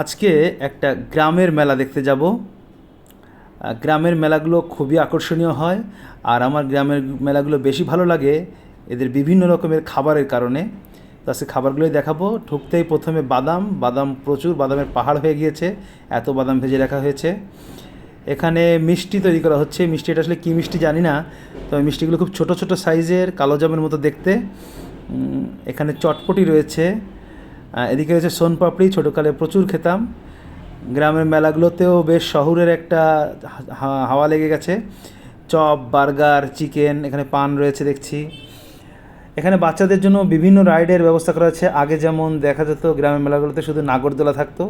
আজকে একটা গ্রামের মেলা দেখতে যাব। গ্রামের মেলাগুলো খুবই আকর্ষণীয় হয়, আর আমার গ্রামের মেলাগুলো বেশি ভালো লাগে এদের বিভিন্ন রকমের খাবারের কারণে। তো আজকে খাবারগুলোই দেখাবো। ঢুকতেই প্রথমে বাদাম বাদাম প্রচুর, বাদামের পাহাড় হয়ে গিয়েছে, এত বাদাম ভেজে রাখা হয়েছে। এখানে মিষ্টি তৈরি করা হচ্ছে। মিষ্টিটা আসলে কী মিষ্টি জানি না, তবে মিষ্টিগুলো খুব ছোট ছোট সাইজের, কালো জামের মতো দেখতে। এখানে চটপটি রয়েছে। এদিকে রয়েছে সোনপাপড়ি, ছোটোকালে প্রচুর খেতাম। গ্রামের মেলাগুলোতেও বেশ শহরের একটা হাওয়া লেগে গেছে। চপ, বার্গার, চিকেন, এখানে পান রয়েছে দেখছি। এখানে বাচ্চাদের জন্য বিভিন্ন রাইডের ব্যবস্থা করা হচ্ছে আগে যেমন দেখা যেত গ্রামের মেলাগুলোতে শুধু নাগরদোলা থাকতো,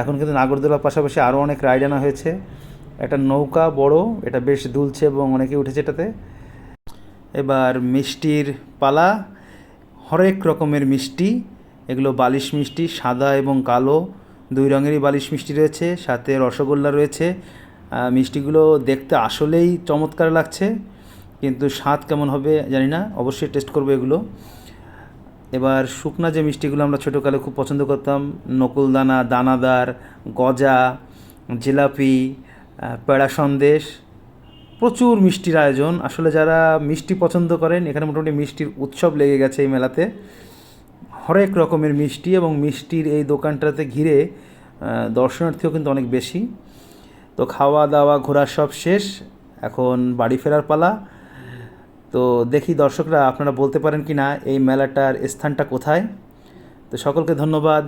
এখন কিন্তু নাগরদোলার পাশাপাশি আরও অনেক রাইড আনা হয়েছে। একটা নৌকা বড়, এটা বেশ দুলছে এবং অনেকে উঠেছে এটাতে। এবার মিষ্টির পালা, হরেক রকমের মিষ্টি। এগুলো বালিশ মিষ্টি, সাদা এবং কালো। দুই রঙেরই বালিশ মিষ্টি রয়েছে, সাথে রসগোল্লা রয়েছে। মিষ্টিগুলো দেখতে আসলেই চমৎকার লাগছে, কিন্তু স্বাদ কেমন হবে জানি না, অবশ্যই টেস্ট করব এগুলো। এবার শুকনা যে মিষ্টিগুলো আমরা ছোটোকালে খুব পছন্দ করতাম, নকুলদানা, দানাদার, গজা, জিলাপি পেড়া সন্দেশ, প্রচুর মিষ্টির আয়োজন। আসলে যারা মিষ্টি পছন্দ করেন, এখানে মোটামুটি মিষ্টির উৎসব লেগে গেছে এই মেলাতে। হরেক রকমের মিষ্টি এবং মিষ্টির এই দোকানটাতে ঘিরে দর্শনার্থীও কিন্তু অনেক বেশি। তো খাওয়া দাওয়া ঘোরা সব শেষ। এখন বাড়ি ফেরার পালা। তো দেখি দর্শকরা আপনারা বলতে পারেন কি না এই মেলাটার স্থানটা কোথায়। তো সকলকে ধন্যবাদ।